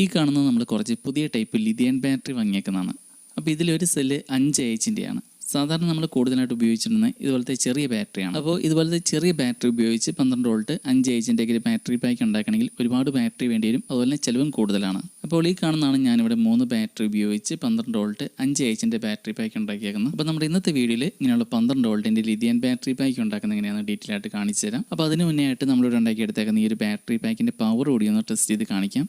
ഈ കാണുന്നത് നമ്മൾ കുറച്ച് പുതിയ ടൈപ്പ് ലിഥിയൻ ബാറ്ററി വാങ്ങിയേക്കുന്നതാണ്. അപ്പോൾ ഇതിലൊരു സെല്ല് അഞ്ച് എച്ചിന്റെയാണ് സാധാരണ നമ്മൾ കൂടുതലായിട്ട് ഉപയോഗിച്ചിരുന്നത് ഇതുപോലത്തെ ചെറിയ ബാറ്ററിയാണ്. അപ്പോൾ ഇതുപോലത്തെ ചെറിയ ബാറ്ററി ഉപയോഗിച്ച് പന്ത്രണ്ട് വോൾട്ട് അഞ്ച് എച്ചിന്റെ ഒരു ബാറ്ററി പാക്ക് ഉണ്ടാക്കണമെങ്കിൽ ഒരുപാട് ബാറ്ററി വേണ്ടി വരും. അതുപോലെ തന്നെ ചിലവും കൂടുതലാണ്. അപ്പോൾ ഈ കാണുന്നതാണ് ഞാനിവിടെ മൂന്ന് ബാറ്ററി ഉപയോഗിച്ച് പന്ത്രണ്ട് വോൾട്ട് അഞ്ച് എച്ചിന്റെ ബാറ്ററി പാക്ക് ഉണ്ടാക്കിയേക്കുന്നത്. അപ്പോൾ നമ്മുടെ ഇന്നത്തെ വീഡിയോയിൽ ഇങ്ങനെയുള്ള പന്ത്രണ്ട് വോൾട്ടിന്റെ ലിഥിയൻ ബാറ്ററി പാക്ക് ഉണ്ടാക്കുന്നത് എങ്ങനെയാണെന്ന് ഡീറ്റെയിൽ ആയിട്ട് കാണിച്ചു തരാം അപ്പോൾ അതിന് മുന്നേ ആയിട്ട് നമ്മളിവിടെ ഉണ്ടാക്കിയെടുത്തേക്കുന്ന ഈ ഒരു ബാറ്ററി പാക്കിന്റെ പവർ കൂടി ഒന്ന് ടെസ്റ്റ് ചെയ്ത് കാണിക്കാം.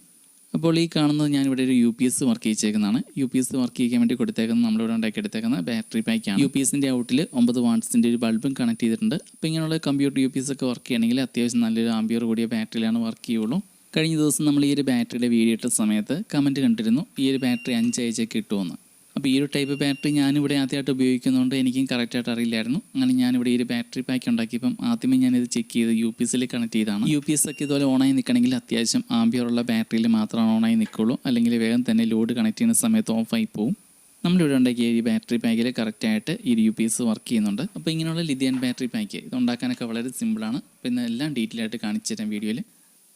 അപ്പോൾ ഈ കാണുന്നത് ഞാനിവിടെ ഒരു യു പി എസ് വർക്ക് ചെയ്യിച്ചേക്കുന്നതാണ്. യു പി എസ് വർക്ക് ചെയ്യാൻ വേണ്ടി കൊടുത്തേക്കുന്നത് നമ്മളിവിടെ ഉണ്ടാക്കിയെടുത്തേക്കുന്ന ബാറ്ററി പാക്കാണ് യു പി എസിന്റെ ഔട്ടിൽ ഒമ്പത് വാട്ട്സിന്റെ ഒരു ബൾബും കണക്ട് ചെയ്തിട്ടുണ്ട്. അപ്പോൾ ഇങ്ങനെയുള്ള കമ്പ്യൂട്ടർ യു പി എസ് ഒക്കെ വർക്ക് ചെയ്യണമെങ്കിൽ അത്യാവശ്യം നല്ലൊരു ആംബിയർ കൂടിയ ബാറ്ററിയിലാണ് വർക്ക് ചെയ്യുള്ളൂ. കഴിഞ്ഞ ദിവസം നമ്മൾ ഈ ഒരു ബാറ്ററിയുടെ വീഡിയോ ഇട്ട സമയത്ത് കമന്റ് കണ്ടിരുന്നു ഈ ഒരു ബാറ്ററി അഞ്ച് കിട്ടുമെന്ന് അപ്പോൾ ഈ ഒരു ടൈപ്പ് ബാറ്ററി ഞാനിവിടെ ആദ്യമായിട്ട് ഉപയോഗിക്കുന്നതുകൊണ്ട് എനിക്കും കറക്റ്റായിട്ട് അറിയില്ലായിരുന്നു. അങ്ങനെ ഞാനിവിടെ ഈ ഒരു ബാറ്ററി പാക്ക് ഉണ്ടാക്കിയപ്പം ആദ്യമേ ഞാനിത് ചെക്ക് ചെയ്ത് യു പി എസിൽ കണക്ട് ചെയ്താണ് യു പി എസ് ഒക്കെ ഇതുപോലെ ഓണായി നിൽക്കണമെങ്കിൽ അത്യാവശ്യം ആംബിയറുള്ള ബാറ്ററിയിൽ മാത്രമാണ് ഓണായി നിൽക്കുള്ളൂ അല്ലെങ്കിൽ വേഗം തന്നെ ലോഡ് കണക്ട് ചെയ്യുന്ന സമയത്ത് ഓഫായി പോകും നമ്മളിവിടെ ഉണ്ടാക്കിയ ഈ ബാറ്ററി പാക്കിൽ കറക്റ്റായിട്ട് ഈ യു പി എസ് വർക്ക് ചെയ്യുന്നുണ്ട്. അപ്പോൾ ഇങ്ങനെയുള്ള ലിഥിയൻ ബാറ്ററി പാക്ക് ഇത് ഉണ്ടാക്കാനൊക്കെ വളരെ സിമ്പിളാണ് പിന്നെ എല്ലാം ഡീറ്റെയിൽ ആയിട്ട് കാണിച്ചു തരാം വീഡിയോയിൽ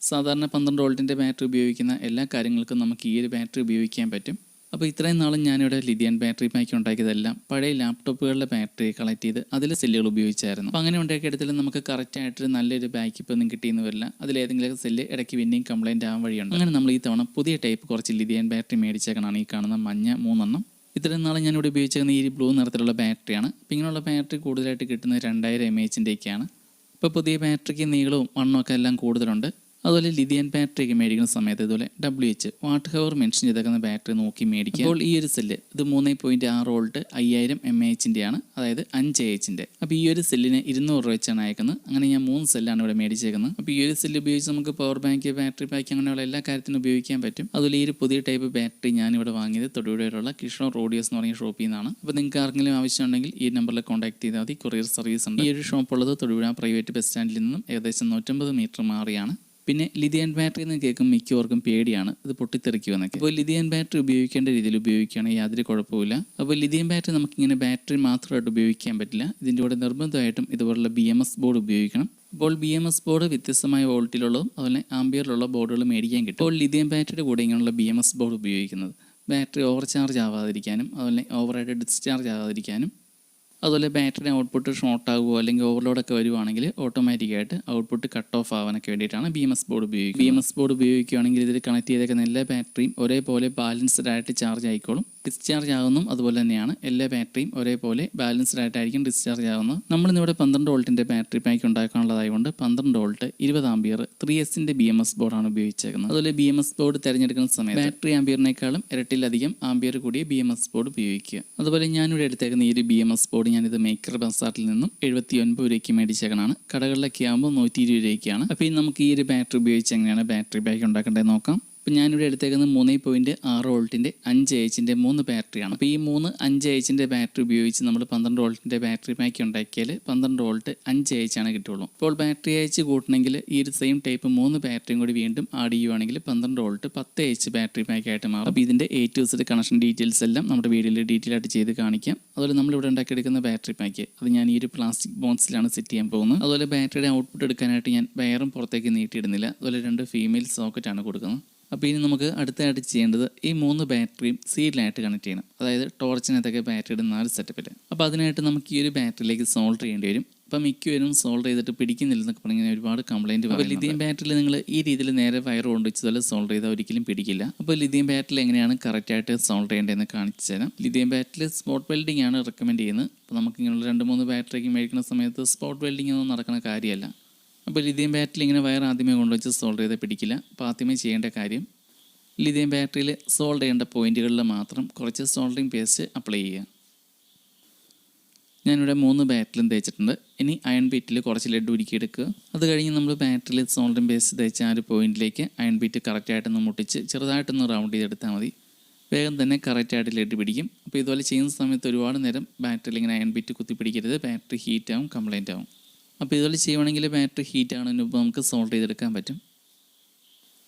സാധാരണ പന്ത്രണ്ട് വോൾട്ടിന്റെ ബാറ്ററി ഉപയോഗിക്കുന്ന എല്ലാ കാര്യങ്ങൾക്കും നമുക്ക് ഈ ഒരു ബാറ്ററി ഉപയോഗിക്കാൻ പറ്റും. അപ്പോൾ ഇത്രയും നാളും ഞാനിവിടെ ലിഥിയൻ ബാറ്ററി പാക്ക് ഉണ്ടാക്കിയതെല്ലാം പഴയ ലാപ്ടോപ്പുകളുടെ ബാറ്ററി കളക്ട് ചെയ്ത് അതിലെ സെല്ലുകൾ ഉപയോഗിച്ചായിരുന്നു. അപ്പോൾ അങ്ങനെ ഉണ്ടാക്കിയെടുത്താലും നമുക്ക് കറക്റ്റായിട്ടൊരു നല്ലൊരു ബാക്കപ്പ് ഒന്നും കിട്ടിയെന്ന് വരില്ല. അതിലേതെങ്കിലും സെല്ല് ഇടയ്ക്ക് പിന്നെയും കംപ്ലൈന്റ് ആവാൻ വഴിയുണ്ട്. അങ്ങനെ നമ്മൾ ഈ തവണ പുതിയ ടൈപ്പ് കുറച്ച് ലിഥിയൻ ബാറ്ററി മേടിച്ചേക്കണാണ് ഈ കാണുന്ന മഞ്ഞ മൂന്നെണ്ണം. ഇത്രയും നാളെ ഞാനിവിടെ ഉപയോഗിച്ചിരുന്ന ഈ ബ്ലൂ നിറത്തിലുള്ള ബാറ്ററിയാണ് അപ്പോൾ ഇങ്ങനെയുള്ള ബാറ്ററി കൂടുതലായിട്ട് കിട്ടുന്നത് രണ്ടായിരം എം എച്ചിന്റെയൊക്കെയാണ് ഇപ്പോൾ പുതിയ ബാറ്ററിക്ക് നീളവും മണ്ണൊക്കെ എല്ലാം കൂടുതലുണ്ട്. അതുപോലെ ലിഥിയൻ ബാറ്ററി ഒക്കെ മേടിക്കുന്ന സമയത്ത് ഇതുപോലെ W H watt hour mention ചെയ്തേക്കുന്ന ബാറ്ററി നോക്കി മേടിക്കുക. അപ്പോൾ ഈ ഒരു സെല്ല് ഇത് മൂന്ന് പോയിന്റ് ആറ് വോൾട്ട് അയ്യായിരം എ എച്ചിന്റെയാണ് അതായത് അഞ്ച് എച്ചിന്റെ അപ്പോൾ ഈ ഒരു സെല്ലിന് ഇരുന്നൂറ് രൂപ വെച്ചാണ് അയക്കുന്നത്. അങ്ങനെ ഞാൻ മൂന്ന് സെല്ലാണ് ഇവിടെ മേടിച്ചേക്കുന്നത്. അപ്പോൾ ഈ ഒരു സെല്ല് ഉപയോഗിച്ച് നമുക്ക് പവർ ബാങ്ക് ബാറ്ററി പാക്ക് അങ്ങനെയുള്ള എല്ലാ കാര്യത്തിനും ഉപയോഗിക്കാൻ പറ്റും. അതുപോലെ ഈ ഒരു പുതിയ ടൈപ്പ് ബാറ്ററി ഞാനിവിടെ വാങ്ങിയത് തൊടുപുഴയിലുള്ള കിഷോർ റോഡിയോസ് എന്ന് പറഞ്ഞ ഷോപ്പിൽ നിന്നാണ്. അപ്പോൾ നിങ്ങൾക്ക് ആർക്കെങ്കിലും ആവശ്യമുണ്ടെങ്കിൽ ഈ നമ്പറിൽ കോൺടാക്ട് ചെയ്താൽ മതി. കൊറിയർ സർവീസ് ഉണ്ട്. ഈ ഒരു ഷോപ്പ് ഉള്ളത് തൊടുപുഴ പ്രൈവറ്റ് ബസ് സ്റ്റാൻഡിൽ നിന്നും ഏകദേശം നൂറ്റമ്പത് മീറ്റർ മാറിയാണ്. പിന്നെ ലിഥിയൻ ബാറ്ററി എന്ന് കേൾക്കും മിക്കവർക്കും പേടിയാണ്. ഇത് പൊട്ടിത്തെറിക്കുമെന്നൊക്കെ. അപ്പോൾ ലിഥിയൻ ബാറ്ററി ഉപയോഗിക്കേണ്ട രീതിയിൽ ഉപയോഗിക്കുകയാണെങ്കിൽ യാതൊരു കുഴപ്പമില്ല അപ്പോൾ ലിഥിയൻ ബാറ്ററി നമുക്കിങ്ങനെ ബാറ്ററി മാത്രമായിട്ട് ഉപയോഗിക്കാൻ പറ്റില്ല. ഇതിന്റെ കൂടെ നിർബന്ധമായിട്ടും ഇതുപോലുള്ള ബി എം എസ് ബോർഡ് ഉപയോഗിക്കണം. അപ്പോൾ ബി എം എസ് ബോർഡ് വ്യത്യസ്തമായ വോൾട്ടിലുള്ളതും അതുപോലെ ആംബിയറിലുള്ള ബോർഡുകൾ മേടിക്കാൻ കിട്ടും. അപ്പോൾ ലിഥിയം ബാറ്ററിയുടെ കൂടെ ഇങ്ങനെയുള്ള ബി എം എസ് ബോർഡ് ഉപയോഗിക്കുന്നത്. ബാറ്ററി ഓവർ ചാർജ് ആവാതിരിക്കാനും അതുപോലെ ഓവറായിട്ട് ഡിസ്ചാർജ് ആവാതിരിക്കാനും അതുപോലെ ബാറ്ററി ഔട്ട്പുട്ട് ഷോർട്ട് ആകുമോ അല്ലെങ്കിൽ ഓവർലോഡൊക്കെ വരുവാണെങ്കിൽ ഓട്ടോമാറ്റിക്കായിട്ട് ഔട്ട്പുട്ട് കട്ട് ഓഫ് ആവാനൊക്കെ വേണ്ടിയിട്ടാണ് ബി എസ് ബോർഡ് ഉപയോഗിക്കുക ബി എസ് ബോർഡ് ഉപയോഗിക്കുകയാണെങ്കിൽ ഇതിൽ കണക്ട് ചെയ്തേക്കുന്ന എല്ലാ ബാറ്ററിയും ഒരേപോലെ ബാലൻസ്ഡ് ആയിട്ട് ചാർജ് ആയിക്കോളും. ഡിസ്ചാർജ് ആകുന്നതും അതുപോലെ തന്നെയാണ് എല്ലാ ബാറ്ററിയും ഒരേപോലെ ബാലൻസ്ഡ് ആയിട്ടായിരിക്കും ഡിസ്ചാർജ് ആകുന്നത്. നമ്മളിന്നിവിടെ പന്ത്രണ്ട് വോൾട്ടിന്റെ ബാറ്ററി പാക്ക് ഉണ്ടാക്കാനുള്ളതായതുകൊണ്ട് പന്ത്രണ്ട് വോൾട്ട് ഇരുപത് ആംബിയർ ത്രീ എസിന്റെ ബി എം എസ് ബോർഡാണ് ഉപയോഗിച്ചേക്കുന്നത്. അതുപോലെ ബി എം എസ് ബോർഡ് തിരഞ്ഞെടുക്കുന്ന സമയത്ത് ബാറ്ററി ആംബിയറിനേക്കാളും ഇരട്ടിലധികം ആംബിയർ കൂടിയ ബി എം എസ് ബോർഡ് ഉപയോഗിക്കുക. അതുപോലെ ഞാനിവിടെ എടുത്തേക്കുന്ന ഈ ഒരു ബി എം എസ് ബോർഡ് ഞാനിത് മേക്കർ ബസാറിൽ നിന്നും എഴുപത്തി ഒൻപത് രൂപയ്ക്ക് മേടിച്ചേക്കണാണ്. കടകളിലൊക്കെ ആകുമ്പോൾ നൂറ്റി ഇരുപത് രൂപയ്ക്കാണ്. അപ്പോൾ ഇനി നമുക്ക് ഈ ഒരു ബാറ്ററി ഉപയോഗിച്ച് എങ്ങനെയാണ് ബാറ്ററി ബാക്ക് ഉണ്ടാക്കേണ്ടത് നോക്കാം. അപ്പോൾ ഞാനിവിടെ എടുത്തേക്കുന്നത് മൂന്ന് പോയിന്റ് ആറ് വോൾട്ടിന്റെ അഞ്ച് എച്ചിന്റെ മൂന്ന് ബാറ്ററിയാണ് അപ്പോൾ ഈ മൂന്ന് അഞ്ച് എച്ചിന്റെ ബാറ്ററി ഉപയോഗിച്ച് നമ്മൾ പന്ത്രണ്ട് വോൾട്ടിന്റെ ബാറ്ററി പാക്ക് ഉണ്ടാക്കിയാൽ പന്ത്രണ്ട് വോൾട്ട് അഞ്ച് എച്ചാണ് കിട്ടുള്ളൂ. അപ്പോൾ ബാറ്ററി അയച്ച് കൂട്ടണമെങ്കിൽ ഈ ഒരു സെയിം ടൈപ്പ് മൂന്ന് ബാറ്ററിയും കൂടി വീണ്ടും ആഡ് ചെയ്യുവാണെങ്കിൽ പന്ത്രണ്ട് വോൾട്ട് പത്ത് എച്ച് ബാറ്ററി പാക്ക് ആയിട്ട് മാറും. അപ്പോൾ ഇതിന്റെ A to Z connection details എല്ലാം നമ്മുടെ വീഡിയോയിൽ ഡീറ്റെയിൽ ആയിട്ട് ചെയ്ത് കാണിക്കാം. അതുപോലെ നമ്മളിവിടെ ഉണ്ടാക്കിയെടുക്കുന്ന ബാറ്ററി പാക്ക് അത് ഞാൻ ഈ ഒരു പ്ലാസ്റ്റിക് ബോക്സിലാണ് സെറ്റ് ചെയ്യാൻ പോകുന്നത്. അതുപോലെ ബാറ്ററിയുടെ ഔട്ട്പുട്ട് എടുക്കാനായിട്ട് ഞാൻ വയറും പുറത്തേക്ക് നീട്ടിയിടുന്നില്ല. അതുപോലെ രണ്ട് ഫീമെയിൽ സോക്കറ്റാണ് കൊടുക്കുന്നത്. അപ്പോൾ ഇനി നമുക്ക് അടുത്തായിട്ട് ചെയ്യേണ്ടത് ഈ മൂന്ന് ബാറ്ററിയും സീരിയലായിട്ട് കണക്ട് ചെയ്യണം. അതായത് ടോർച്ചിനകത്തൊക്കെ ബാറ്ററി ഇടുന്ന ഒരു സെറ്റപ്പിൽ അപ്പോൾ അതിനായിട്ട് നമുക്ക് ഈ ഒരു ബാറ്ററിയിലേക്ക് സോൾഡർ ചെയ്യേണ്ടി വരും. അപ്പം മിക്കവരും സോൾഡർ ചെയ്തിട്ട് പിടിക്കുന്നില്ല എന്നൊക്കെ പറഞ്ഞാൽ ഒരുപാട് കംപ്ലൈന്റ് അപ്പോൾ ലിഥിയം ബാറ്ററിയിൽ നിങ്ങൾ ഈ രീതിയിൽ നേരെ വയർ കൊണ്ടുവച്ചതുപോലെ സോൾഡർ ചെയ്താൽ ഒരിക്കലും പിടിക്കില്ല. അപ്പോൾ ലിഥിയം ബാറ്ററിൽ എങ്ങനെയാണ് കറക്റ്റായിട്ട് സോൾഡർ ചെയ്യേണ്ടതെന്ന് കാണിച്ചു തരാം. ലിഥിയം ബാറ്ററിൽ സ്പോട്ട് വെൽഡിംഗ് ആണ് റെക്കമെൻഡ് ചെയ്യുന്നത്. അപ്പോൾ നമുക്ക് ഇങ്ങനെയുള്ള രണ്ട് മൂന്ന് ബാറ്ററിക്ക് മേടിക്കുന്ന സമയത്ത് സ്പോട്ട് വെൽഡിംഗ് ഒന്നും നടക്കുന്ന കാര്യമല്ല. അപ്പോൾ ലിഥിയം ബാറ്ററിൽ ഇങ്ങനെ വയർ ആദ്യമേ കൊണ്ടുവച്ച് സോൾഡർ ചെയ്ത് പിടിക്കില്ല. അപ്പോൾ ആദ്യമേ ചെയ്യേണ്ട കാര്യം ലിഥിയം ബാറ്ററിയിൽ സോൾഡ് ചെയ്യേണ്ട പോയിന്റുകളിൽ മാത്രം കുറച്ച് സോൾഡറിങ് പേസ്റ്റ് അപ്ലൈ ചെയ്യുക. ഞാനിവിടെ മൂന്ന് ബാറ്ററിലും തേച്ചിട്ടുണ്ട്. ഇനി അയൺ ബീറ്റിൽ കുറച്ച് ലഡ് ഉരുക്കിയെടുക്കുക അത് കഴിഞ്ഞ് നമ്മൾ ബാറ്ററിയിൽ സോൾഡറിങ് പേസ്റ്റ് തേച്ച ആ ഒരു പോയിന്റിലേക്ക് അയൺ ബീറ്റ് കറക്റ്റായിട്ടൊന്ന് മുട്ടിച്ച് ചെറുതായിട്ടൊന്ന് റൗണ്ട് ചെയ്തെടുത്താൽ മതി. വേഗം തന്നെ കറക്റ്റായിട്ട് ലഡ് പിടിക്കും. അപ്പോൾ ഇതുപോലെ ചെയ്യുന്ന സമയത്ത് ഒരുപാട് നേരം ബാറ്ററിയിൽ ഇങ്ങനെ അയൺ ബീറ്റ് കുത്തി പിടിക്കരുത്. ബാറ്ററി ഹീറ്റ് ആവും കംപ്ലൈന്റ് ആവും. അപ്പോൾ ഇതുപോലെ ചെയ്യുവാണെങ്കിൽ ബാറ്ററി ഹീറ്റ് ആവുന്നതിന് മുമ്പ് നമുക്ക് സോൾഡ് ചെയ്തെടുക്കാൻ പറ്റും.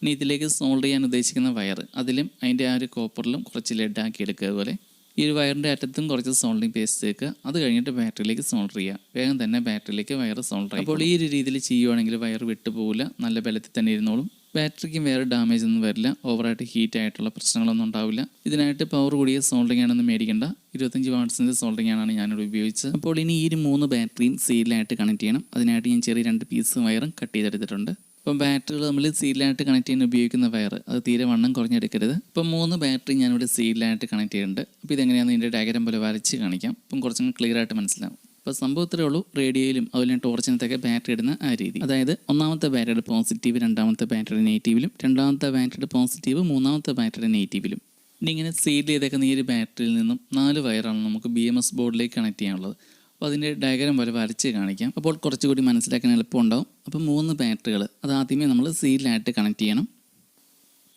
ഇനി ഇതിലേക്ക് സോൾഡ് ചെയ്യാൻ ഉദ്ദേശിക്കുന്ന വയർ അതിലും അതിന്റെ ആ ഒരു കോപ്പറിലും കുറച്ച് ലെഡാക്കി എടുക്കുക അതുപോലെ. ഈ ഒരു വയറിന്റെ അറ്റത്തും കുറച്ച് സോൾഡിങ് പേസ്റ്റ് വെക്കുക. അത് കഴിഞ്ഞിട്ട് ബാറ്ററിയിലേക്ക് സോൾഡർ ചെയ്യുക. വേഗം തന്നെ ബാറ്ററിയിലേക്ക് വയർ സോൾഡർ അപ്പോൾ ഈ ഒരു രീതിയിൽ ചെയ്യുവാണെങ്കിൽ വയർ വിട്ടുപോകില്ല നല്ല ബലത്തിൽ തന്നെ ഇരുന്നോളും. ബാറ്ററിക്കും വേറെ ഡാമേജ് ഒന്നും വരില്ല. ഓവറായിട്ട് ഹീറ്റ് ആയിട്ടുള്ള പ്രശ്നങ്ങളൊന്നും ഉണ്ടാവില്ല. ഇതിനായിട്ട് പവർ കൂടിയ സോൾഡിംഗ് ആണെന്ന് മേടിക്കേണ്ട. ഇരുപത്തഞ്ച് വാട്ട്സിന്റെ സോൾഡിംഗ് ആണ് ഞാനിവിടെ ഉപയോഗിച്ചത്. അപ്പോൾ ഇനി ഈ മൂന്ന് ബാറ്ററിയും സീലിലായിട്ട് കണക്ട് ചെയ്യണം. അതിനായിട്ട് ഞാൻ ചെറിയ രണ്ട് പീസ് വയറും കട്ട് ചെയ്തെടുത്തിട്ടുണ്ട്. ഇപ്പം ബാറ്ററികൾ നമ്മൾ സീലിലായിട്ട് കണക്ട് ചെയ്യാൻ ഉപയോഗിക്കുന്ന വയർ അത് തീരെ വണ്ണം കുറഞ്ഞെടുക്കരുത്. ഇപ്പം മൂന്ന് ബാറ്ററി ഞാനിവിടെ സീലിലായിട്ട് കണക്ട് ചെയ്യുന്നുണ്ട് അപ്പോൾ ഇതെങ്ങനെയാണെന്ന് ഇതിന്റെ ഡയഗ്രാം പോലെ വരച്ച് കാണിക്കാം. അപ്പം കുറച്ചും ക്ലിയർ ആയിട്ട് മനസ്സിലാവും. അപ്പോൾ സംഭവം ഇത്രേ ഉള്ളൂ. റേഡിയോയിലും അതുപോലെ ടോർച്ചിനത്തൊക്കെ ബാറ്ററി ഇടുന്ന ആ രീതി. അതായത് ഒന്നാമത്തെ ബാറ്ററി പോസിറ്റീവ് രണ്ടാമത്തെ ബാറ്ററി നെഗറ്റീവിലും രണ്ടാമത്തെ ബാറ്ററി പോസിറ്റീവ് മൂന്നാമത്തെ ബാറ്ററി നെഗറ്റീവിലും ഇനി ഇങ്ങനെ സീൽ ചെയ്തേക്കുന്ന ഈ ഒരു ബാറ്ററിയിൽ നിന്നും നാല് വയറാണ് നമുക്ക് ബി എം എസ് ബോർഡിലേക്ക് കണക്ട് ചെയ്യാനുള്ളത്. അപ്പോൾ അതിന്റെ ഡയഗ്രാം പോലെ വരച്ച് കാണിക്കാം. അപ്പോൾ കുറച്ചുകൂടി മനസ്സിലാക്കാൻ എളുപ്പമുണ്ടാവും. അപ്പോൾ മൂന്ന് ബാറ്ററികൾ അത് ആദ്യമേ നമ്മൾ സീഡിലായിട്ട് കണക്ട് ചെയ്യണം.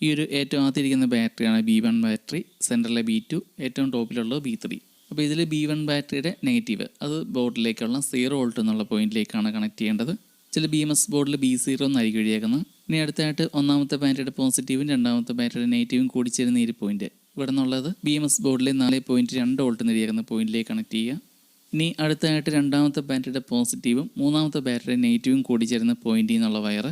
ഈ ഒരു ഏറ്റവും ആദ്യം ഇരിക്കുന്ന ബാറ്ററിയാണ് ബി വൺ ബാറ്ററി സെന്ററിലെ ബി ടു ഏറ്റവും ടോപ്പിലുള്ളത് ബി ത്രീ അപ്പോൾ ഇതിൽ ബി വൺ ബാറ്ററിയുടെ നെഗറ്റീവ് അത് ബോർഡിലേക്കുള്ള സീറോ വോൾട്ട് എന്നുള്ള പോയിന്റിലേക്കാണ് കണക്ട് ചെയ്യേണ്ടത്. ചില ബി എം എസ് ബോർഡിൽ ബി സീറോ എന്നായിരിക്കും എഴുതിയേക്കുന്നത്. ഇനി അടുത്തായിട്ട് ഒന്നാമത്തെ ബാറ്ററിയുടെ പോസിറ്റീവും രണ്ടാമത്തെ ബാറ്ററിയുടെ നെഗറ്റീവും കൂടി ചേരുന്ന ഈ പോയിന്റ് ഇവിടെ നിന്നുള്ളത് ബി എം എസ് ബോർഡിലെ നാല് പോയിന്റ് രണ്ട് വോൾട്ട് എഴുതിയേക്കുന്ന പോയിന്റിലേക്ക് കണക്ട് ചെയ്യുക. ഇനി അടുത്തായിട്ട് രണ്ടാമത്തെ ബാറ്ററിയുടെ പോസിറ്റീവും മൂന്നാമത്തെ ബാറ്ററിയുടെ നെഗറ്റീവും കൂടി ചേരുന്ന പോയിന്റിൽ നിന്നുള്ള വയർ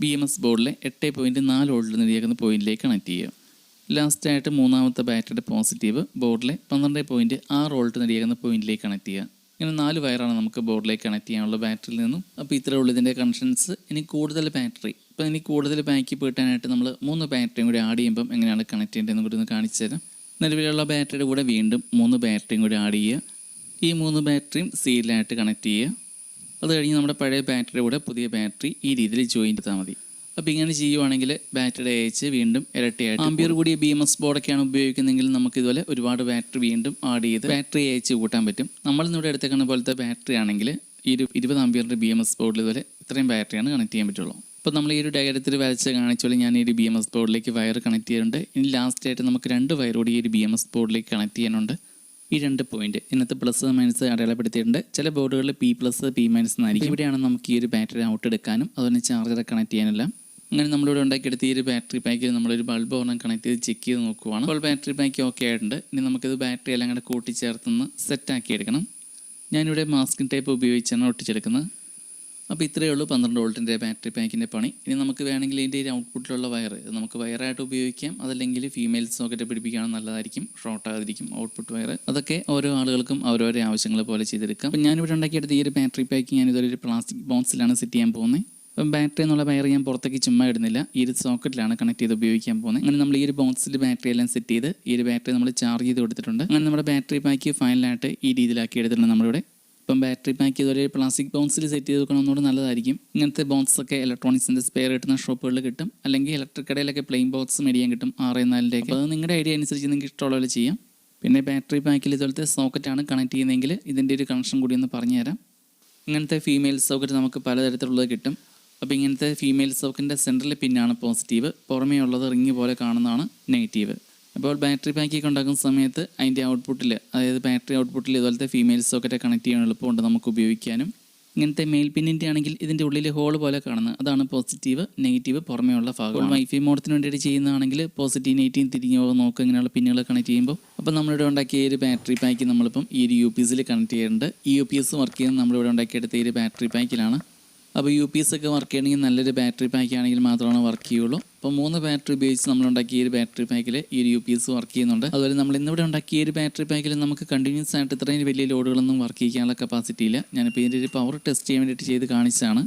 ബി എം എസ് ബോർഡിലെ എട്ട് പോയിന്റ് നാല് വോൾട്ട് നിന്നിരിക്കുന്ന പോയിന്റിലേക്ക് കണക്ട് ചെയ്യുക. ലാസ്റ്റായിട്ട് മൂന്നാമത്തെ ബാറ്ററിയുടെ പോസിറ്റീവ് ബോർഡിലെ പന്ത്രണ്ട് പോയിന്റ് ആറ് വോൾട്ട് നടിയാകുന്ന പോയിന്റിലേക്ക് കണക്ട് ചെയ്യുക. ഇങ്ങനെ നാല് വയറാണ് നമുക്ക് ബോർഡിലേക്ക് കണക്ട് ചെയ്യാനുള്ള ബാറ്ററിയിൽ നിന്നും. അപ്പോൾ ഇത്രേ ഉള്ളൂ ഇതിന്റെ കണക്ഷൻസ് ഇനി കൂടുതൽ ബാറ്ററി. ഇപ്പോൾ ഇനി കൂടുതൽ ബാക്കി പോയിട്ടാനായിട്ട് നമ്മൾ മൂന്ന് ബാറ്ററിയും കൂടി ആഡ് ചെയ്യുമ്പം എങ്ങനെയാണ് കണക്ട് ചെയ്യേണ്ടതെന്ന് കൂടി ഒന്ന് കാണിച്ചു തരാം. നിലവിലുള്ള ബാറ്ററിയുടെ കൂടെ വീണ്ടും മൂന്ന് ബാറ്ററിയും കൂടി ആഡ് ചെയ്യുക. ഈ മൂന്ന് ബാറ്ററിയും സീലായിട്ട് കണക്ട് ചെയ്യുക. അത് കഴിഞ്ഞ് നമ്മുടെ പഴയ ബാറ്ററിയുടെ കൂടെ പുതിയ ബാറ്ററി ഈ രീതിയിൽ ജോയിൻ ചെയ്താൽ മതി. അപ്പോൾ ഇങ്ങനെ ചെയ്യുവാണെങ്കിൽ ബാറ്ററി അയച്ച് വീണ്ടും ഇരട്ടിയായിട്ട് ആംബിയർ കൂടിയ ബി എം എസ് ബോർഡൊക്കെയാണ് ഉപയോഗിക്കുന്നതെങ്കിൽ നമുക്ക് ഇതുപോലെ ഒരുപാട് ബാറ്ററി വീണ്ടും ആഡ് ചെയ്ത് ബാറ്ററി അയച്ച് കൂട്ടാൻ പറ്റും. നമ്മൾ ഇന്നിവിടെ എടുത്തേക്കുന്ന പോലത്തെ ബാറ്ററി ആണെങ്കിൽ ഈ ഇരുപത് ആംബിയറിന്റെ ബി എം എസ് ബോർഡിൽ ഇതുപോലെ ഇത്രയും ബാറ്ററിയാണ് കണക്ട് ചെയ്യാൻ പറ്റുള്ളൂ. അപ്പോൾ നമ്മൾ ഈ ഒരു ഡയഗ്രത്തിൽ വരച്ച് കാണിച്ചോളൂ ഞാൻ ഈ ഒരു ബി എം എസ് ബോർഡിലേക്ക് വയർ കണക്ട് ചെയ്യുന്നുണ്ട്. ഇനി ലാസ്റ്റ് ആയിട്ട് നമുക്ക് രണ്ട് വയർ കൂടി ഈ ഒരു ബി എം എസ് ബോർഡിലേക്ക് കണക്ട് ചെയ്യാനുണ്ട്. ഈ രണ്ട് പോയിന്റ് ഇന്നത്തെ പ്ലസ് മൈനസ് അടയാളപ്പെടുത്തിയിട്ടുണ്ട്. ചില ബോർഡുകളിൽ പി പ്ലസ് പി മൈനസ് എന്നായിരിക്കും. ഇവിടെയാണ് നമുക്ക് ഈ ഒരു ബാറ്ററി ഔട്ട് എടുക്കാനും അതുപോലെ ചാർജർ കണക്ട് ചെയ്യാനെല്ലാം. അങ്ങനെ നമ്മളിവിടെ ഉണ്ടാക്കിയെടുത്ത് ഈ ഒരു ബാറ്ററി പാക്കിൽ നമ്മളൊരു ബൾബ് ഒരെണ്ണം കണക്ട് ചെയ്ത് ചെക്ക് ചെയ്ത് നോക്കുവാണ്. അപ്പോൾ ബാറ്ററി പാക്ക് ഓക്കെ ആയിട്ടുണ്ട്. ഇനി നമുക്കിത് ബാറ്ററി എല്ലാം കൂടെ സെറ്റ് ആക്കി എടുക്കണം. ഞാനിവിടെ മാസ്കിൻ ടൈപ്പ് ഉപയോഗിച്ചാണ് ഒട്ടിച്ചെടുക്കുന്നത്. അപ്പോൾ ഇത്രയേ ഉള്ളൂ പന്ത്രണ്ട് വോൾട്ടിന്റെ ബാറ്ററി പാക്കിന്റെ പണി. ഇനി നമുക്ക് വേണമെങ്കിൽ ഇതിന്റെ ഒരു ഔട്ട്പുട്ടിലുള്ള വയർ നമുക്ക് വയറായിട്ട് ഉപയോഗിക്കാം. അതല്ലെങ്കിൽ ഫീമെയിൽ സോക്കറ്റ് പിടിപ്പിക്കുകയാണ് നല്ലതായിരിക്കും. ഷോർട്ട് ആകാതിരിക്കും ഔട്ട്പുട്ട് വയർ അതൊക്കെ ഓരോ ആളുകൾക്കും ഓരോരോ ആവശ്യങ്ങൾ പോലെ ചെയ്തെടുക്കാം. അപ്പോൾ ഞാനിവിടെ ഉണ്ടാക്കിയെടുത്ത ഈ ഒരു ബാറ്ററി പാക്ക് ഞാനിതൊരു പ്ലാസ്റ്റിക് ബോക്സിലാണ് സെറ്റ് ചെയ്യാൻ പോകുന്നത്. ബാറ്ററി എന്നുള്ള വയർ ഞാൻ പുറത്തേക്ക് ചുമ്മാ ഇടുന്നില്ല. ഈ ഒരു സോക്കറ്റിലാണ് കണക്ട് ചെയ്ത് ഉപയോഗിക്കാൻ പോകുന്നത്. അങ്ങനെ നമ്മൾ ഈ ഒരു ബോക്സിൽ ബാറ്ററി എല്ലാം സെറ്റ് ചെയ്ത് ഈ ഒരു ബാറ്ററി നമ്മൾ ചാർജ് ചെയ്ത് കൊടുത്തിട്ടുണ്ട്. അങ്ങനെ നമ്മുടെ ബാറ്ററി പാക്ക് ഫൈനലായിട്ട് ഈ രീതിയിലാക്കി എടുത്തിട്ടുണ്ട് നമ്മളിവിടെ. ഇപ്പം ബാറ്ററി പാക്ക് ഇതുപോലെ പ്ലാസ്റ്റിക് ബോൺസിൽ സെറ്റ് ചെയ്ത് വെക്കണമെന്നോട് നല്ലതായിരിക്കും. ഇങ്ങനത്തെ ബോൺസ് ഒക്കെ ഇലക്ട്രോണിക്സിന്റെ സ്പെയർ കിട്ടുന്ന ഷോപ്പുകളിൽ കിട്ടും. അല്ലെങ്കിൽ ഇലക്ട്രിക് കടയിലൊക്കെ പ്ലെയിൻ ബോക്സ് മേടിക്കാൻ കിട്ടും ആറ് നാലിന്റെ അപ്പോൾ അത് നിങ്ങളുടെ ഐഡിയ അനുസരിച്ച് നിങ്ങൾക്ക് ഇഷ്ടമുള്ള പോലെ ചെയ്യാം. പിന്നെ ബാറ്ററി പാക്കിൽ ഇതുപോലത്തെ സോക്കറ്റാണ് കണക്ട് ചെയ്യുന്നതെങ്കിൽ ഇതിന്റെ ഒരു കണക്ഷൻ കൂടി ഒന്ന് പറഞ്ഞുതരാം. ഇങ്ങനത്തെ ഫീമെയിൽ സോക്കറ്റ് നമുക്ക് പലതരത്തിലുള്ളത് കിട്ടും. അപ്പോൾ ഇങ്ങനത്തെ ഫീമെയിൽ സോക്കിന്റെ സെന്ററിൽ പിന്നാണ് പോസിറ്റീവ് പുറമേ ഉള്ളത് റിങ് പോലെ കാണുന്നതാണ് നെഗറ്റീവ് അപ്പോൾ ബാറ്ററി പാക്കൊക്കെ ഉണ്ടാക്കുന്ന സമയത്ത് അതിന്റെ ഔട്ട്പുട്ടിൽ അതായത് ബാറ്ററി ഔട്ട്പുട്ടിൽ ഇതുപോലത്തെ ഫീമെയിൽ സോക്കറ്റ് കണക്ട് ചെയ്യാൻ എളുപ്പമുണ്ട് നമുക്ക് ഉപയോഗിക്കാനും. ഇങ്ങനത്തെ മെയിൽ പിന്നിന്റെ ആണെങ്കിൽ ഇതിന്റെ ഉള്ളിൽ ഹോൾ പോലെ കാണുന്നത്. അതാണ് പോസിറ്റീവ് നെഗറ്റീവ് പുറമേ ഉള്ള ഭാഗം വൈഫൈ മോഡത്തിന് വേണ്ടിയിട്ട് ചെയ്യുന്നതാണെങ്കിൽ പോസിറ്റീവ് നെഗറ്റീവ് തിരിഞ്ഞു പോകും നോക്കുക. ഇങ്ങനെയുള്ള പിന്നുകൾ കണക്ട് ചെയ്യുമ്പോൾ. അപ്പോൾ നമ്മളിവിടെ ഉണ്ടാക്കിയ ഒരു ബാറ്ററി പാക്ക് നമ്മളിപ്പം ഈ ഒരു യു പി എസിൽ കണക്ട് ചെയ്യുന്നുണ്ട്. ഈ യു പി എസ് വർക്ക് ചെയ്യുന്നത് നമ്മളിവിടെ ഉണ്ടാക്കിയെടുത്ത ഈ ഒരു ബാറ്ററി പാക്കിലാണ് അപ്പോൾ യു പി എസ് ഒക്കെ വർക്ക് ചെയ്യണമെങ്കിൽ നല്ലൊരു ബാറ്ററി പാക്ക് ആണെങ്കിൽ മാത്രമാണ് വർക്ക് ചെയ്യുള്ളൂ. അപ്പോൾ മൂന്ന് ബാറ്ററി ഉപയോഗിച്ച് നമ്മൾ ഉണ്ടാക്കിയ ഒരു ബാറ്ററി പാക്കിൽ ഈ ഒരു യു പി എസ് വർക്ക് ചെയ്യുന്നുണ്ട്. അതുപോലെ നമ്മൾ ഇന്നിവിടെ ഉണ്ടാക്കിയ ഒരു ബാറ്ററി പാക്കിൽ നമുക്ക് കണ്ടിന്യൂസ് ആയിട്ട് ഇത്രയും വലിയ ലോഡുകളൊന്നും വർക്ക് ചെയ്യാനുള്ള കപ്പാസിറ്റി ഇല്ല. ഞാനിപ്പോൾ ഇതിന്റെ ഒരു പവർ ടെസ്റ്റ് ചെയ്യാൻ വേണ്ടിയിട്ട് ചെയ്ത് കാണിച്ചതാണ്.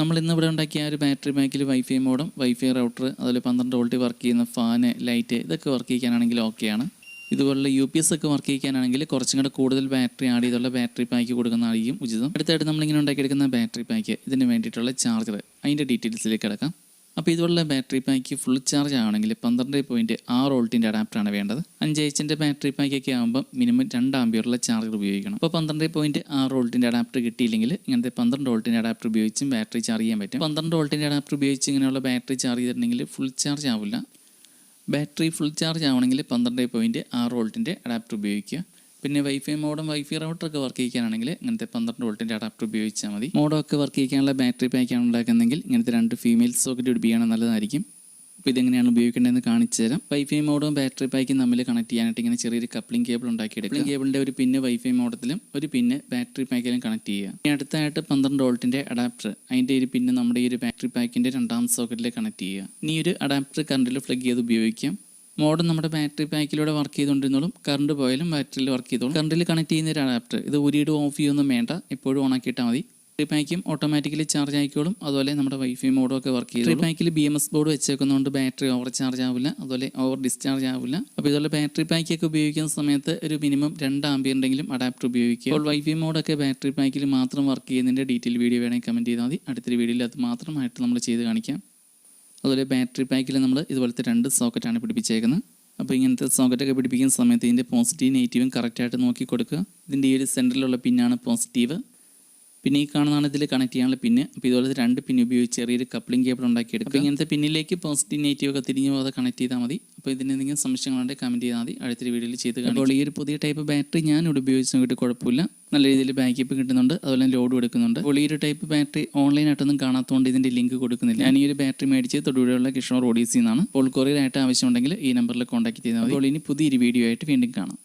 നമ്മൾ ഇന്നിവിടെ ഉണ്ടാക്കിയ ഒരു ബാറ്ററി പാക്കിൽ വൈഫൈ മോഡം വൈഫൈ റൗട്ടർ അതുപോലെ പന്ത്രണ്ട് വോൾട്ട് വർക്ക് ചെയ്യുന്ന ഫാന് ലൈറ്റ് ഇതൊക്കെ വർക്ക് ചെയ്യാനാണെങ്കിൽ ഓക്കെയാണ് ഇതുപോലുള്ള യു പി എസ് ഒക്കെ വർക്ക് ചെയ്യാനാണെങ്കിൽ കുറച്ചും കൂടെ കൂടുതൽ ബാറ്ററി ആഡ് ചെയ്തുള്ള ബാറ്ററി പാക്ക് കൊടുക്കുന്നതായിരിക്കും ഉചിതം. അടുത്തായിട്ട് നമ്മളിങ്ങനെ ഉണ്ടാക്കിയെടുക്കുന്ന ബാറ്ററി പാക്ക് ഇതിന് വേണ്ടിയിട്ടുള്ള ചാർജർ അതിന്റെ ഡീറ്റെയിൽസിലേക്ക് കിടക്കാം. അപ്പോൾ ഇതുപോലുള്ള ബാറ്ററി പാക്ക് ഫുൾ ചാർജ് ആവണമെങ്കിൽ പന്ത്രണ്ട് പോയിന്റ് ആറ് വോൾട്ടിന്റെ അഡാപ്റ്ററാണ് വേണ്ടത്. അഞ്ച് എച്ചിന്റെ ബാറ്ററി പാക്കൊക്കെ ആകുമ്പോൾ മിനിമം രണ്ട് ആമ്പിയറുള്ള ചാർജർ ഉപയോഗിക്കണം. അപ്പോൾ പന്ത്രണ്ട് പോയിന്റ് ആറ് വോൾട്ടിന്റെ അഡാപ്റ്റർ കിട്ടിയില്ലെങ്കിൽ ഇങ്ങനത്തെ പന്ത്രണ്ട് വോൾട്ടിന്റെ അഡാപ്റ്റർ ഉപയോഗിച്ചും ബാറ്ററി ചാർജ് ചെയ്യാൻ പറ്റും. പന്ത്രണ്ട് വോൾട്ടിന്റെ അഡാപ്റ്റർ ഉപയോഗിച്ച് ഇങ്ങനെയുള്ള ബാറ്ററി ചാർജ് ചെയ്തിട്ടുണ്ടെങ്കിൽ ഫുൾ ചാർജ് ആവില്ല. ബാറ്ററി ഫുൾ ചാർജ് ആവണമെങ്കിൽ പന്ത്രണ്ട് പോയിന്റ് ആറ് വോൾട്ടിന്റെ അഡാപ്റ്റർ ഉപയോഗിക്കുക. പിന്നെ വൈഫൈ മോഡും വൈഫൈ റൗട്ടറൊക്കെ വർക്ക് ചെയ്യാനാണെങ്കിൽ ഇങ്ങനത്തെ പന്ത്രണ്ട് വോൾട്ടിന്റെ അഡാപ്റ്റർ ഉപയോഗിച്ചാൽ മതി. മോഡൊക്കെ വർക്ക് ചെയ്യിക്കാനുള്ള ബാറ്ററി പാക്കാണ് ഉണ്ടാക്കുന്നതെങ്കിൽ ഇങ്ങനത്തെ രണ്ട് ഫീമെയിൽ സോക്കറ്റ് പിടിപ്പിക്കുകയാണ് നല്ലതായിരിക്കും. അപ്പോൾ ഇതെങ്ങനെയാണ് ഉപയോഗിക്കേണ്ടതെന്ന് കാണിച്ചു തരാം. വൈഫൈ മോഡും ബാറ്ററി പാക്കും തമ്മിൽ കണക്ട് ചെയ്യാനായിട്ട് ഇങ്ങനെ ചെറിയൊരു കപ്ലിംഗ് കേബിൾ ഉണ്ടാക്കിയെടുക്കുക. കേബിളിന്റെ ഒരു പിന്ന് വൈഫൈ മോഡത്തിലും ഒരു പിന്ന് ബാറ്ററി പാക്കിലും കണക്ട് ചെയ്യുക. ഇനി അടുത്തായിട്ട് പന്ത്രണ്ട് വോൾട്ടിന്റെ അഡാപ്റ്റർ അതിന്റെ ഒരു പിന്ന് നമ്മുടെ ഈ ഒരു ബാറ്ററി പാക്കിന്റെ രണ്ടാം സോക്കറ്റിൽ കണക്ട് ചെയ്യുക. ഇനി ഒരു അഡാപ്റ്റർ കറണ്ടിൽ പ്ലഗ് ചെയ്ത് ഉപയോഗിക്കാം. മോഡം നമ്മുടെ ബാറ്ററി പാക്കിലൂടെ വർക്ക് ചെയ്തുകൊണ്ടിരുന്നോളും കറണ്ട് പോയാലും ബാറ്ററിയിൽ വർക്ക് ചെയ്തോളും. കറണ്ടിൽ കണക്ട് ചെയ്യുന്ന ഒരു അഡാപ്റ്റർ ഇത് ഒരിടും ഓഫ് ചെയ്യൊന്നും വേണ്ട. എപ്പോഴും ഓൺ ആക്കിയിട്ടാൽ മതി. ബാറ്ററി പാക്കും ഓട്ടോമാറ്റിക്കലി ചാർജ് ആയിക്കോളും. അതുപോലെ നമ്മുടെ വൈഫൈ മോഡും ഒക്കെ വർക്ക് ചെയ്യും ബാറ്ററി പാക്കിൽ ബി എം എസ് ബോർഡ് വെച്ചേക്കുന്നതുകൊണ്ട് ബാറ്ററി ഓവർ ചാർജ് ആവില്ല. അതുപോലെ ഓവർ ഡിസ്ചാർജ് ആവില്ല. അപ്പോൾ ഇതുപോലെ ബാറ്ററി പാക്കൊക്കെ ഉപയോഗിക്കുന്ന സമയത്ത് ഒരു മിനിമം രണ്ട് ആംബിയറുണ്ടെങ്കിലും അഡാപ്റ്റർ ഉപയോഗിക്കുക. അപ്പോൾ വൈഫൈ മോഡൊക്കെ ബാറ്ററി പാക്കിൽ മാത്രം വർക്ക് ചെയ്യുന്നതിന്റെ ഡീറ്റെയിൽ വീഡിയോ വേണമെങ്കിൽ കമന്റ് ചെയ്താൽ മതി. അടുത്തൊരു വീഡിയോയിൽ അത് മാത്രമായിട്ട് നമ്മൾ ചെയ്ത് കാണിക്കാം. അതുപോലെ ബാറ്ററി പാക്കിൽ നമ്മൾ ഇതുപോലത്തെ രണ്ട് സോക്കറ്റാണ് പിടിപ്പിച്ചേക്കുന്നത്. അപ്പോൾ ഇങ്ങനത്തെ സോക്കറ്റൊക്കെ പിടിപ്പിക്കുന്ന സമയത്ത് ഇതിന്റെ പോസിറ്റീവ് നെഗറ്റീവും കറക്റ്റായിട്ട് നോക്കി കൊടുക്കുക. ഇതിന്റെ ഈ ഒരു സെന്ററിലുള്ള പിന്നാണ് പോസിറ്റീവ് പിന്നെ ഈ കാണുന്നതാണ് ഇതിൽ കണക്ട് ചെയ്യാനുള്ള പിന്ന് അപ്പോൾ ഇതുപോലെ രണ്ട് പിന്ന് ഉപയോഗിച്ച് ചെറിയൊരു കപ്ലിംഗ് കേബിൾ ഉണ്ടാക്കിയെടുക്കും അപ്പോൾ ഇങ്ങനത്തെ പിന്നിലേക്ക് പോസിറ്റീവ് നെഗറ്റീവ് ഒക്കെ തിരിഞ്ഞു പോകാതെ കണക്ട് ചെയ്താൽ മതി. അപ്പോൾ ഇതിന് എന്തെങ്കിലും സംശയങ്ങളുണ്ടെങ്കിൽ കമന്റ് ചെയ്താൽ മതി. അടുത്തൊരു വീഡിയോയിൽ ചെയ്ത് കാണും അപ്പോൾ ഈ ഒരു പുതിയ ടൈപ്പ് ബാറ്ററി ഞാൻ ഇവിടെ ഉപയോഗിച്ച് നോക്കിയിട്ട് കുഴപ്പമില്ല. നല്ല രീതിയിൽ ബാക്കപ്പ് കിട്ടുന്നുണ്ട്. അതുപോലെ ലോഡ് കൊടുക്കുന്നുണ്ട് അപ്പോൾ ഈ ഒരു ടൈപ്പ് ബാറ്ററി ഓൺലൈനായിട്ടൊന്നും കാണാത്തതുകൊണ്ട് ഇതിന്റെ ലിങ്ക് കൊടുക്കുന്നില്ല. ഞാൻ ഈ ഒരു ബാറ്ററി മേടിച്ച് തൊടുപുഴയുള്ള കിഷോർ ഓഡീസിൽ നിന്നാണ് അപ്പോൾ കൊറിയറായിട്ട് ആവശ്യമുണ്ടെങ്കിൽ ഈ നമ്പറിൽ കോൺടാക്ട് ചെയ്താൽ മതി. അപ്പോൾ ഇനി പുതിയൊരു വീഡിയോ ആയിട്ട് വീണ്ടും കാണാം.